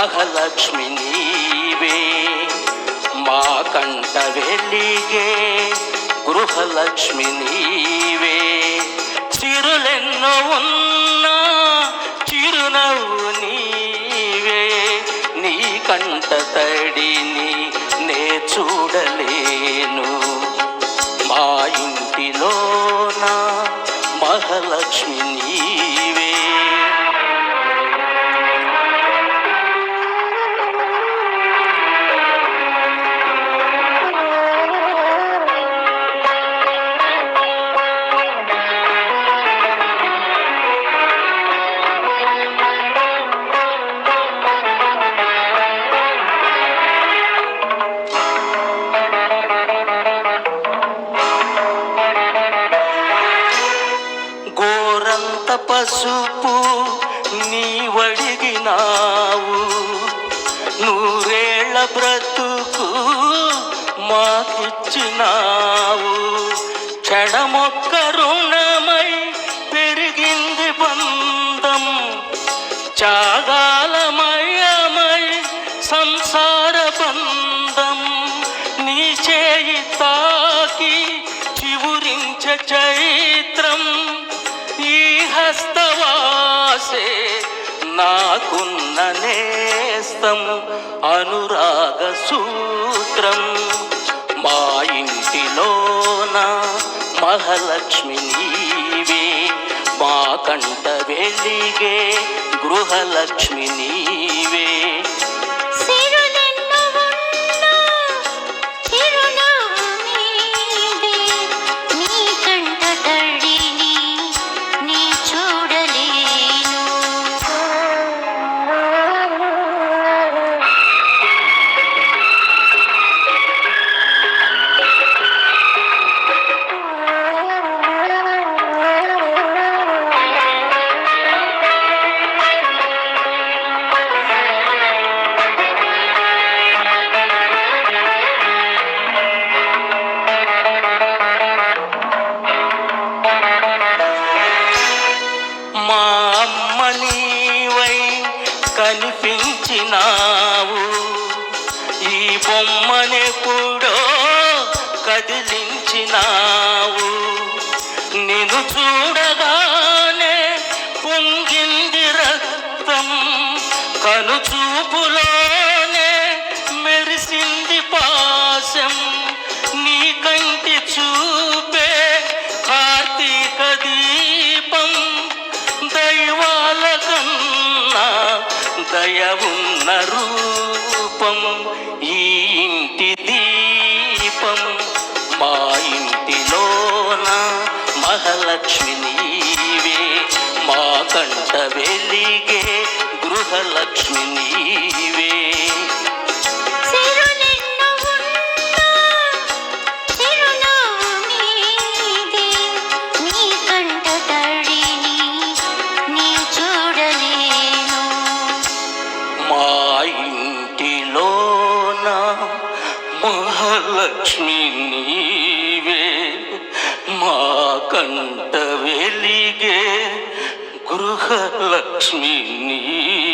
మహాలక్ష్మి నీవే. మా కంట వెలిగే గృహలక్ష్మి నీవే. చిరులెన్నో ఉన్నా చిరునవ్వు నీవే. నీ కంట తడిని నే చూడలేను. మా ఇంటిలోన మహాలక్ష్మి పసుపు నీవడిగినావు నూరేళ్ళ బ్రతుకు మాకిచ్చినావు. క్షణమొక్క నాకున్న నేస్తం అనురాగ సూత్రం. మా ఇంటిలోన మహాలక్ష్మి నీవే మా కంట వెలిగే గృహలక్ష్మి నీవే కనిపించినావు ఈ బొమ్మనెప్పుడో కదిలించినావు. నేను చూడగానే పొంగింది రక్తం కను దయవున్న ఉన్న రూపం ఈ ఇంటి దీపం మా ఇంటిలోన మహాలక్ష్మి నీవే మా కంట వెలిగే గృహలక్ష్మి మా ఇంటిలోన మహాలక్ష్మి నీవే మా కంట వెలిగే గృహలక్ష్మి నీవే